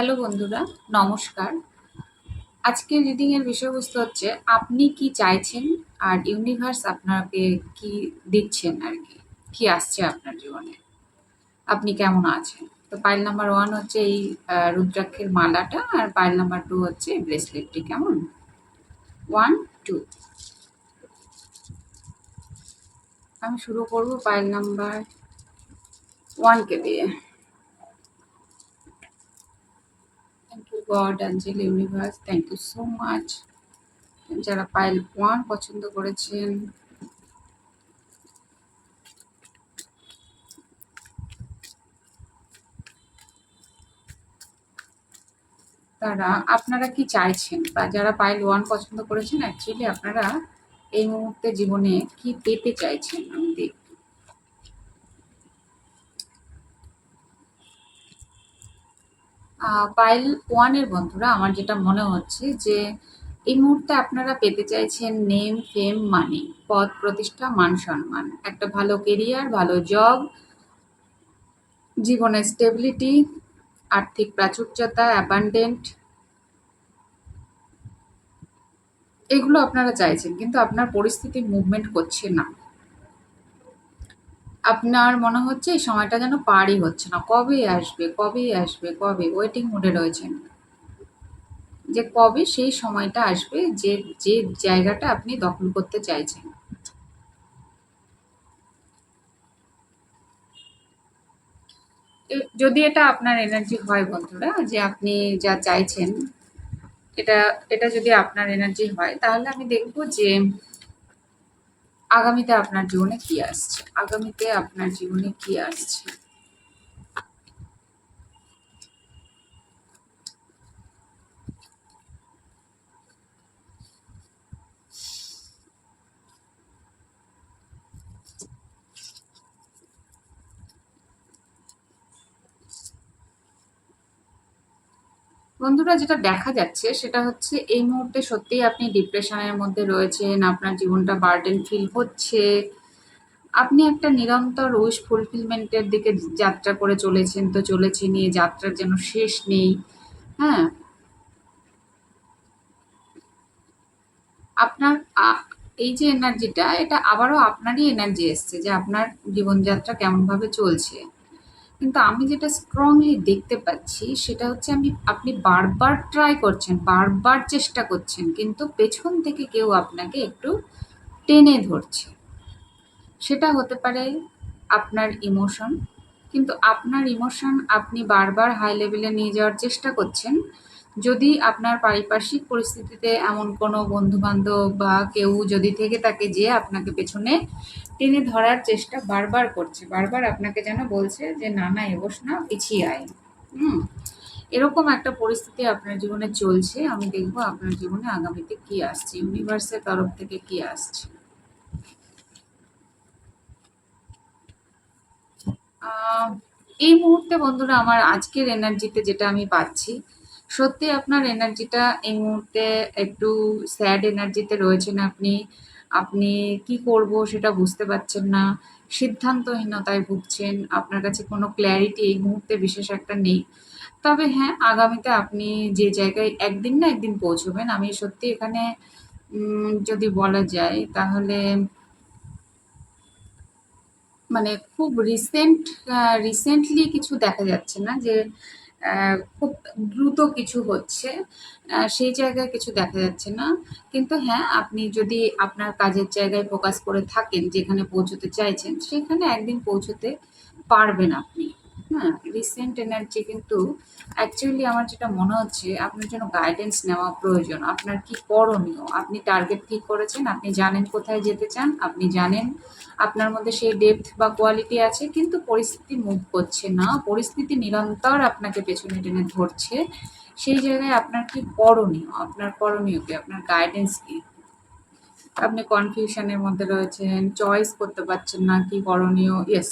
Hello বন্ধুরা, নমস্কার। আজকের রিডিং এর বিষয়বস্তু হচ্ছে, আপনি কি চাইছেন আর ইউনিভার্স আপনাকে কি দিচ্ছেন আর কি? কি আসছে আপনার জীবনে? আপনি কেমন আছেন? তো পাইল নাম্বার ওয়ান হচ্ছে এই রুদ্রাক্ষের মালাটা আর পাইল নাম্বার টু হচ্ছে ব্রেসলেটটি কেমন? ওয়ান টু আমি শুরু করব পাইল নাম্বার ওয়ানকে দিয়ে thank you God, angel, universe thank you so much যারা পাইল ওয়ান পছন্দ করেছেন। তারা, আপনারা কি চাইছেন? বা যারা পাইল ওয়ান পছন্দ করেছেন অ্যাকচুয়ালি আপনারা এই মুহূর্তে জীবনে কি পেতে চাইছেন? আমি দেখব পাইল ওয়ানের বন্ধুরা, আমার যেটা মনে হচ্ছে যে এই মুহূর্তে আপনারা পেতে চাইছেন নেম ফেম মানি পদ, প্রতিষ্ঠা, মান, সম্মান। একটা ভালো কেরিয়ার ভালো জব জীবনের স্টেবিলিটি আর্থিক প্রাচুর্যতা অ্যাবান্ডেন্ট এগুলো আপনারা চাইছেন, কিন্তু আপনার পরিস্থিতি মুভমেন্ট করছে না। আপনার মনে হচ্ছে এই সময়টা যেন পারই হচ্ছে না। কবে আসবে? কবে আসবে? কবে? ওয়েটিং মোডে রয়েছেন যে কবে সেই সময়টা আসবে, যে যে জায়গাটা আপনি দখল করতে চাইছেন। যদি এটা আপনার এনার্জি হয় বন্ধুরা, যে আপনি যা চাইছেন, এটা এটা যদি আপনার এনার্জি হয়, তাহলে আমি দেখব যে আগামীতে আপনার জীবনে কি আসছে? আগামীতে আপনার জীবনে কি আসছে? বন্ধুরা, যেটা দেখা যাচ্ছে সেটা হচ্ছে এই মুহূর্তে সত্যিই আপনি ডিপ্রেশনের মধ্যে রয়েছেন, আপনার জীবনটা বার্ডেন ফিল হচ্ছে। আপনি একটা নিরন্তর উইশ ফুলফিলমেন্টের দিকে যাত্রা করে চলেছেন তো চলেছেনই এই যাত্রার যেন শেষ নেই। হ্যাঁ? আপনার এই যে এনার্জিটা এটা আবারও আপনারই এনার্জি এসছে যে আপনার জীবনযাত্রা কেমনভাবে চলছে। কিন্তু আমি যেটা স্ট্রংলি দেখতে পাচ্ছি, সেটা হচ্ছে আমি, আপনি বারবার ট্রাই করছেন, বারবার চেষ্টা করছেন, কিন্তু পেছন থেকে কেউ আপনাকে একটু টেনে ধরছে। সেটা হতে পারে আপনার ইমোশন কিন্তু আপনার ইমোশন আপনি বারবার হাই লেভেলে নিয়ে যাওয়ার চেষ্টা করছেন যদি আপনার পারিপার্শ্বিক পরিস্থিতিতে এমন কোনো বন্ধুবান্ধব বা কেউ যদি থেকে থাকে যে আপনাকে পেছনে টেনে ধরার চেষ্টা বারবার করছে, বারবার আপনাকে যেন বলছে যে, না না এবস না, পিছিয়ে আয়। হুম? এরকম একটা পরিস্থিতি আপনার জীবনে চলছে, আমি দেখব আপনার জীবনে আগামীতে কি আসছে, ইউনিভার্সের তরফ থেকে কি আসছে। এই মুহূর্তে বন্ধুরা, আমার আজকের এনার্জিতে যেটা আমি পাচ্ছি সত্যি আপনার এনার্জিটা এই মুহূর্তে একটু স্যাড এনার্জিতে রয়েছেন আপনি। আপনি কি করব সেটা বুঝতে পারছেন না। সিদ্ধান্তহীনতায় ভুগছেন। আপনার কাছে কোনো ক্ল্যারিটি এই মুহূর্তে বিশেষ একটা নেই। তবে হ্যাঁ আগামীতে আপনি যে জায়গায় একদিন না একদিন পৌঁছবেন, আমি সত্যি এখানে যদি বলা যায় তাহলে মানে খুব রিসেন্ট রিসেন্টলি কিছু দেখা যাচ্ছে না যে খুব দ্রুত কিছু হচ্ছে। সেই জায়গায় কিছু দেখা যাচ্ছে না। কিন্তু হ্যাঁ আপনি যদি আপনার কাজের জায়গায় ফোকাস করে থাকেন, যেখানে পৌঁছতে চাইছেন, সেখানে একদিন পৌঁছতে পারবেন আপনি। হ্যাঁ রিসেন্ট এনার্জি কিন্তু অ্যাকচুয়ালি আমার যেটা মনে হচ্ছে, আপনার জন্য গাইডেন্স নেওয়া প্রয়োজন। আপনার কি করণীয়? আপনি টার্গেট ঠিক করেছেন, আপনি জানেন কোথায় যেতে চান, আপনি জানেন আপনার মধ্যে সেই ডেপথ বা কোয়ালিটি আছে, কিন্তু পরিস্থিতি মুভ করছে না। পরিস্থিতি নিরন্তর আপনাকে পেছনে টেনে ধরছে। সেই জায়গায় আপনার কি করণীয়? আপনার করণীয় কি? আপনার গাইডেন্স কি? আপনি কনফিউশনের মধ্যে রয়েছেন চয়েস করতে পারছেন না, কি করণীয়? ইয়েস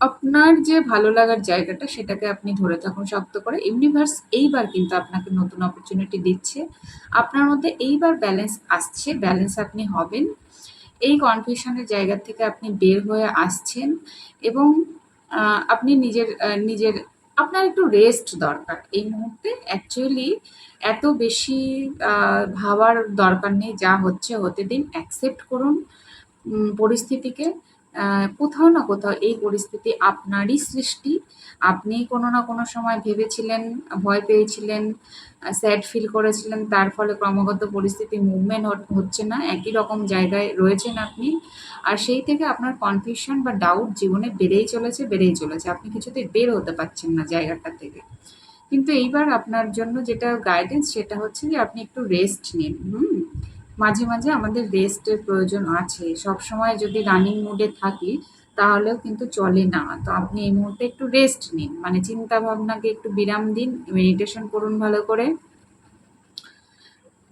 আপনার যে ভালো লাগার জায়গাটা সেটাকে আপনি ধরে থাকুন শক্ত করে। ইউনিভার্স এইবার কিন্তু আপনাকে নতুন অপরচুনিটি দিচ্ছে। আপনার মধ্যে এইবার ব্যালেন্স আসছে ব্যালেন্স আপনি হবেন। এই কনফিউশনের জায়গা থেকে আপনি বের হয়ে আসছেন এবং আপনি নিজের নিজের, আপনার একটু রেস্ট দরকার। এই মুহূর্তে অ্যাকচুয়ালি এত বেশি ভাবার দরকার নেই, যা হচ্ছে হতে দিন অ্যাকসেপ্ট করুন পরিস্থিতিকে। কোথাও না কোথাও এই পরিস্থিতি আপনারই সৃষ্টি। আপনি কোনো না কোনো সময় ভেবেছিলেন, ভয় পেয়েছিলেন, স্যাড ফিল করেছিলেন, তার ফলে ক্রমাগত পরিস্থিতি মুভমেন্ট হচ্ছে না, একই রকম জায়গায় রয়েছেন আপনি। আর সেই থেকে আপনার কনফিউশন বা ডাউট জীবনে বেড়েই চলেছে বেড়েই চলেছে। আপনি কিছুতেই বের হতে পারছেন না জায়গাটা থেকে। কিন্তু এইবার আপনার জন্য যেটা গাইডেন্স সেটা হচ্ছে যে আপনি একটু রেস্ট নিন, হুম? মাঝে মাঝে আমাদের রেস্টের প্রয়োজন আছে। সব সময় যদি রানিং মুডে থাকি, তাহলেও কিন্তু চলে না। তো আপনি এই মুহূর্তে একটু রেস্ট নিন। মানে চিন্তা ভাবনাকে একটু বিরাম দিন। মেডিটেশন করুন ভালো করে।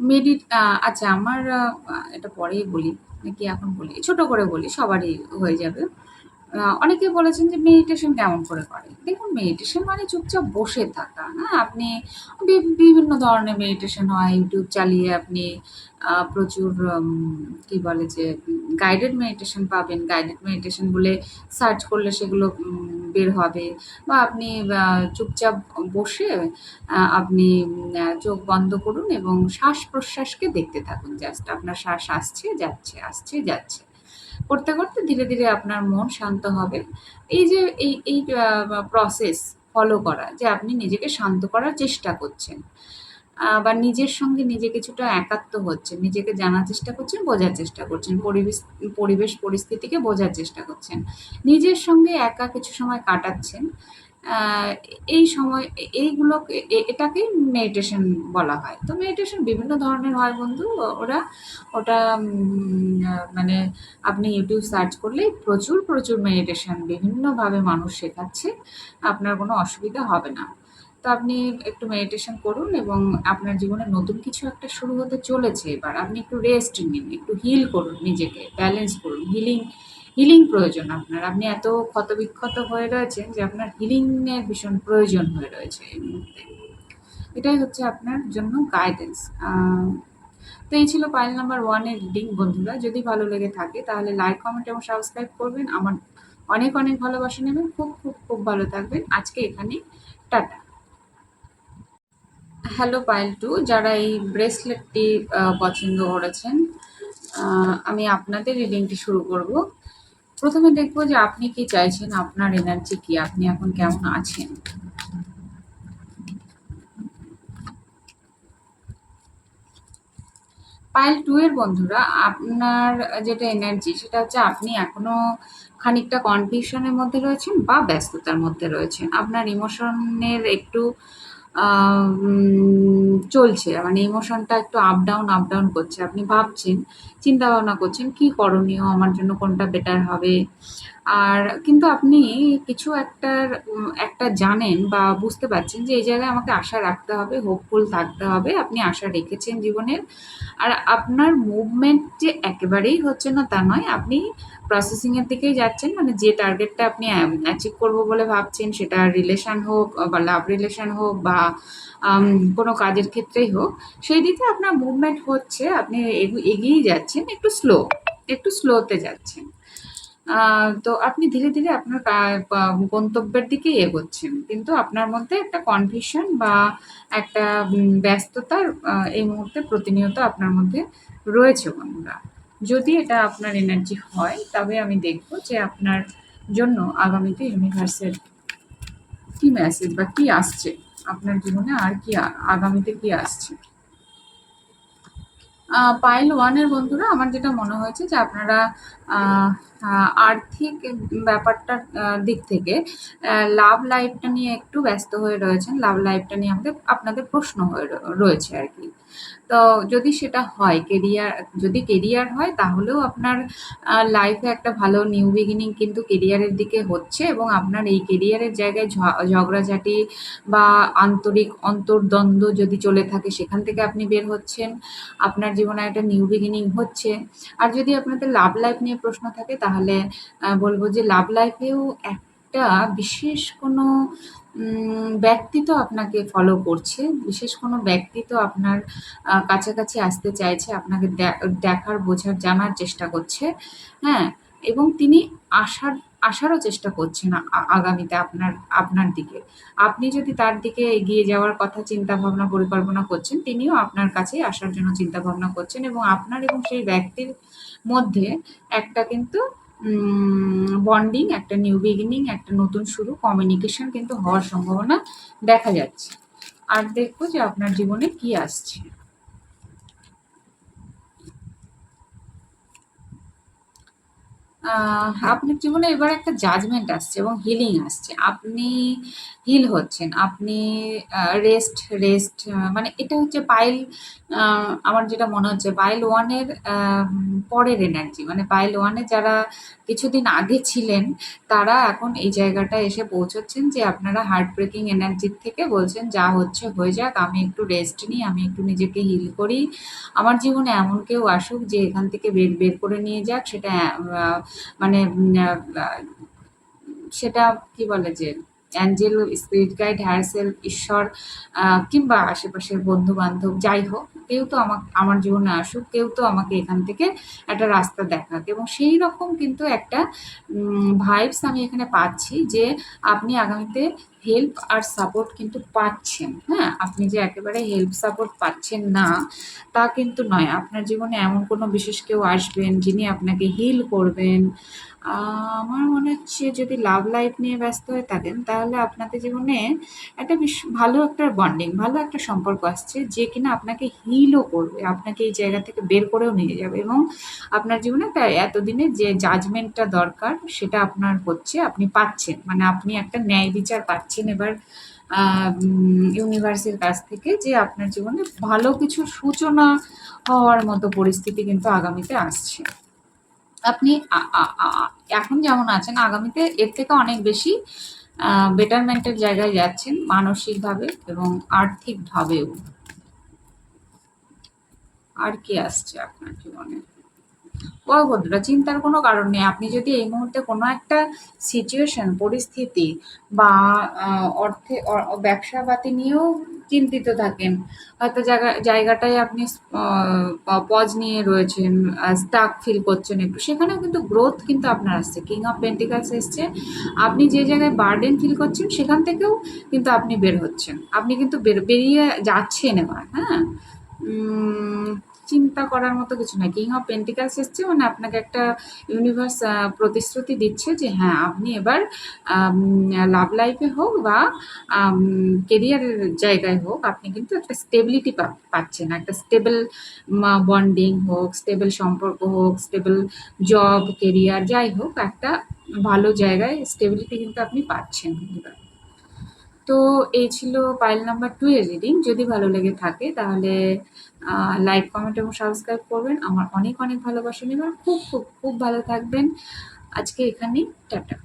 মেডিট আচ্ছা আমার এটা পরেই বলি, নাকি এখন বলি? ছোট করে বলি, সবারই হয়ে যাবে। অনেকে বলেছেন যে মেডিটেশন কেমন করে করে? দেখুন মেডিটেশন মানে চুপচাপ বসে থাকা হ্যাঁ? আপনি বিভিন্ন ধরনের মেডিটেশন হয় ইউটিউব চালিয়ে আপনি প্রচুর কি বলে যে গাইডেড মেডিটেশন পাবেন। গাইডেড মেডিটেশন বলে সার্চ করলে সেগুলো বের হবে। বা আপনি চুপচাপ বসে আপনি চোখ বন্ধ করুন এবং শ্বাস প্রশ্বাসকে দেখতে থাকুন। জাস্ট আপনার শ্বাস আসছে, যাচ্ছে আসছে, যাচ্ছে। করতে করতে ধীরে ধীরে আপনার মন শান্ত হবে। এই যে এই এই প্রসেস ফলো করা, যে আপনি নিজেকে শান্ত করার চেষ্টা করছেন বা নিজের সঙ্গে নিজে কিছুটা একাত্ম হচ্ছেন, নিজেকে জানার চেষ্টা করছেন, বোঝার চেষ্টা করছেন, পরিবেশ পরিবেশ পরিস্থিতিকে বোঝার চেষ্টা করছেন, নিজের সঙ্গে একা কিছু সময় কাটাচ্ছেন এই সময় এ- এইগুলো, এ- এটাকেই মেডিটেশন বলা হয়। তো মেডিটেশন বিভিন্ন ধরনের হয় বন্ধু। ওরা ওটা মানে আপনি ইউটিউব সার্চ করলেই প্রচুর প্রচুর মেডিটেশন বিভিন্নভাবে মানুষ শেখাচ্ছে। আপনার কোনো অসুবিধা হবে না। তো আপনি একটু মেডিটেশন করুন এবং আপনার জীবনে নতুন কিছু একটা শুরু হতে চলেছে। এবার আপনি একটু রেস্ট নিন, একটু হিল করুন নিজেকে ব্যালেন্স করুন। হিলিং হিলিং প্রয়োজন আপনার। আপনি এত ক্ষতবিক্ষত হয়ে রয়েছেন যে আপনার হিলিংয়ের ভীষণ প্রয়োজন হয়ে রয়েছে এই মুহূর্তে। এটাই হচ্ছে আপনার জন্য গাইডেন্স তো এই ছিল পাইল নাম্বার ওয়ানের রিডিং বন্ধুরা। যদি ভালো লেগে থাকে তাহলে লাইক কমেন্ট এবং সাবস্ক্রাইব করবেন। আমার অনেক অনেক ভালোবাসা নেবেন। খুব খুব খুব ভালো থাকবেন। আজকে এখানে টাটা। হ্যালো পাইল টু যারা এই ব্রেসলেটটি পছন্দ করেছেন আমি আপনাদের রিডিংটি শুরু করব। প্রথমে দেখব যে আপনি কি চাইছেন, আপনার এনার্জি কি, আপনি এখন কেমন আছেন? পাইল টু এর বন্ধুরা, আপনার যেটা এনার্জি সেটা হচ্ছে আপনি এখনও খানিকটা কনফিউশনের মধ্যে রয়েছেন বা ব্যস্ততার মধ্যে রয়েছেন। আপনার ইমোশনের একটু চলছে। মানে ইমোশনটা একটু আপ ডাউন আপ ডাউন করছে। আপনি ভাবছেন চিন্তা ভাবনা করছেন, কি করণীয়? আমার জন্য কোনটা বেটার হবে? আর কিন্তু আপনি কিছু একটার একটা জানেন বা বুঝতে পারছেন যে এই জায়গায় আমাকে আশা রাখতে হবে হোপফুল থাকতে হবে, আপনি আশা রেখেছেন জীবনের। আর আপনার মুভমেন্ট যে একেবারেই হচ্ছে না তা নয়, আপনি প্রসেসিংয়ের দিকেই যাচ্ছেন মানে যে টার্গেটটা আপনি অ্যাচিভ করব বলে ভাবছেন সেটা রিলেশন হোক বা লাভ রিলেশন হোক বা কোনো কাজের ক্ষেত্রেই হোক, সেই দিকে আপনার মুভমেন্ট হচ্ছে, আপনি এগু- এগিয়েই যাচ্ছেন, একটু স্লো একটু স্লোতে যাচ্ছেন। তো আপনি ধীরে ধীরে আপনার গন্তব্যের দিকেই এগোচ্ছেন। কিন্তু আপনার মধ্যে একটা কনফিউশন বা একটা ব্যস্ততার এই মুহূর্তে প্রতিনিয়ত আপনার মধ্যে রয়েছে বন্ধুরা। যদি এটা আপনার এনার্জি হয়, তবে আমি দেখব যে আপনার জন্য আগামীতে ইউনিভার্সের কি মেসেজ বা কি আসছে? আপনার জীবনে আর কি আগামীতে কি আসছে? পাইল ওয়ানের বন্ধুরা, আমার যেটা মনে হয়েছে যে আপনারা আর্থিক ব্যাপারটার দিক থেকে লাভ লাইফটা নিয়ে একটু ব্যস্ত হয়ে রয়েছেন। লাভ লাইফটা নিয়ে আমাদের, আপনাদের প্রশ্ন হয়ে রয়েছে আর কি। তো যদি সেটা হয় কেরিয়ার যদি কেরিয়ার হয়, তাহলেও আপনার লাইফে একটা ভালো নিউ বিগিনিং কিন্তু কেরিয়ারের দিকে হচ্ছে এবং আপনার এই কেরিয়ারের জায়গায় ঝগড়াঝাটি বা আন্তরিক অন্তর্দ্বন্দ্ব যদি চলে থাকে, সেখান থেকে আপনি বের হচ্ছেন। আপনার জীবনে একটা নিউ বিগিনিং হচ্ছে। আর যদি আপনাদের লাভ লাইফ নিয়ে প্রশ্ন থাকে, তাহলে বলব যে লাভ লাইফেও একটা বিশেষ কোনো ব্যক্তি তো আপনাকে ফলো করছে। বিশেষ কোনো ব্যক্তি তো আপনার কাছাকাছি আসতে চাইছে, আপনাকে দেখার, বোঝার, জানার চেষ্টা করছে। হ্যাঁ এবং তিনি আসার, আসারও চেষ্টা করছে না আগামীতে আপনার আপনার দিকে। আপনি যদি তার দিকে এগিয়ে যাওয়ার কথা চিন্তা ভাবনা পরিকল্পনা করছেন, তিনিও আপনার কাছেই আসার জন্য চিন্তা ভাবনা করছেন এবং আপনার এবং সেই ব্যক্তির মধ্যে একটা কিন্তু বন্ডিং একটা নিউ বিগিনিং একটা নতুন শুরু কমিউনিকেশন কিন্তু হওয়ার সম্ভাবনা দেখা যাচ্ছে। আর দেখব যে আপনার জীবনে কি আসছে। আপনার জীবনে এবার একটা জাজমেন্ট আসছে এবং হিলিং আসছে। আপনি হিল হচ্ছেন, আপনি রেস্ট রেস্ট মানে এটা হচ্ছে পাইল আমার যেটা মনে হচ্ছে পাইল ওয়ানের পরের এনার্জি মানে পাইল ওয়ানে যারা কিছুদিন আগে ছিলেন, তারা এখন এই জায়গাটায় এসে পৌঁছচ্ছেন যে আপনারা হার্ট ব্রেকিং এনার্জির থেকে বলছেন, যা হচ্ছে, হয়ে যাক, আমি একটু রেস্ট নিই, আমি একটু নিজেকে হিল করি। আমার জীবনে এমন কেউ আসুক যে এখান থেকে বের বের করে নিয়ে যাক, সেটা মানে সেটা কি বলে যে, অ্যাঞ্জেল, স্পিরিট গাইড, হায়ার ঈশ্বর কিংবা আশেপাশের বন্ধু বান্ধব যাই হোক, কেউ তো আমাকে, আমার জীবনে আসুক, কেউ তো আমাকে এখান থেকে একটা রাস্তা দেখাক। এবং সেই রকম কিন্তু একটা ভাইবস আমি এখানে পাচ্ছি যে, আপনি আগামীতে হেল্প আর সাপোর্ট কিন্তু পাচ্ছেন হ্যাঁ? আপনি যে একেবারে হেল্প সাপোর্ট পাচ্ছেন না, তা কিন্তু নয়। আপনার জীবনে এমন কোনো বিশেষ কেউ আসবেন যিনি আপনাকে হিল করবেন। আমার মনে হচ্ছে যদি লাভ লাইফ নিয়ে ব্যস্ত হয়ে থাকেন, তাহলে আপনাদের জীবনে একটা বেশ ভালো একটা বন্ডিং ভালো একটা সম্পর্ক আসছে যে কিনা আপনাকে হিলও করবে। আপনাকে এই জায়গা থেকে বের করেও নিয়ে যাবে এবং আপনার জীবনে এতদিনে যে জাজমেন্টটা দরকার, সেটা আপনার হচ্ছে, আপনি পাচ্ছেন। মানে আপনি একটা ন্যায় বিচার পাচ্ছেন। এবার ইউনিভার্সের কাছ থেকে যে আপনার জীবনে ভালো কিছু সূচনা হওয়ার মতো পরিস্থিতি কিন্তু আগামীতে আসছে। আপনি এখন যেমন আছেন, আগামীতে এর থেকে অনেক বেশি বেটারমেন্টের জায়গায় যাচ্ছেন মানসিকভাবে এবং আর্থিকভাবেও। আর কি আসছে আপনার জীবনে? বন্ধুরা, চিন্তার কোনো কারণ নেই। আপনি যদি এই মুহূর্তে কোনো একটা সিচুয়েশন পরিস্থিতি বা অর্থে ব্যবসাপাতি নিয়েও চিন্তিত থাকেন, হয়তো জায়গা, জায়গাটায় আপনি পজ নিয়ে রয়েছেন স্টাক ফিল করছেন একটু, সেখানেও কিন্তু গ্রোথ কিন্তু আপনার আসছে। কিং অফ পেন্টিকালস এসছে। আপনি যে জায়গায় বার্ডেন ফিল করছেন, সেখান থেকেও কিন্তু আপনি বের হচ্ছেন। আপনি কিন্তু বের, বেরিয়ে যাচ্ছেন এবার হ্যাঁ? চিন্তা করার মতো কিছু না কিং অফ পেন্টিকালস এসছে মানে আপনাকে একটা ইউনিভার্স প্রতিশ্রুতি দিচ্ছে যে হ্যাঁ আপনি এবার লাভ লাইফে হোক বা কেরিয়ারের জায়গায় হোক, আপনি কিন্তু একটা স্টেবিলিটি পাচ্ছেন। একটা স্টেবল বন্ডিং হোক স্টেবল সম্পর্ক হোক স্টেবল জব কেরিয়ার যাই হোক, একটা ভালো জায়গায় স্টেবিলিটি কিন্তু আপনি পাচ্ছেন। এবার তো এই ছিল পাইল নাম্বার টু এর রিডিং যদি ভালো লেগে থাকে, তাহলে লাইক কমেন্ট এবং সাবস্ক্রাইব করবেন। আমার অনেক অনেক ভালোবাসা নেবেন। খুব খুব খুব ভালো থাকবেন। আজকে এখানেই, টাটা।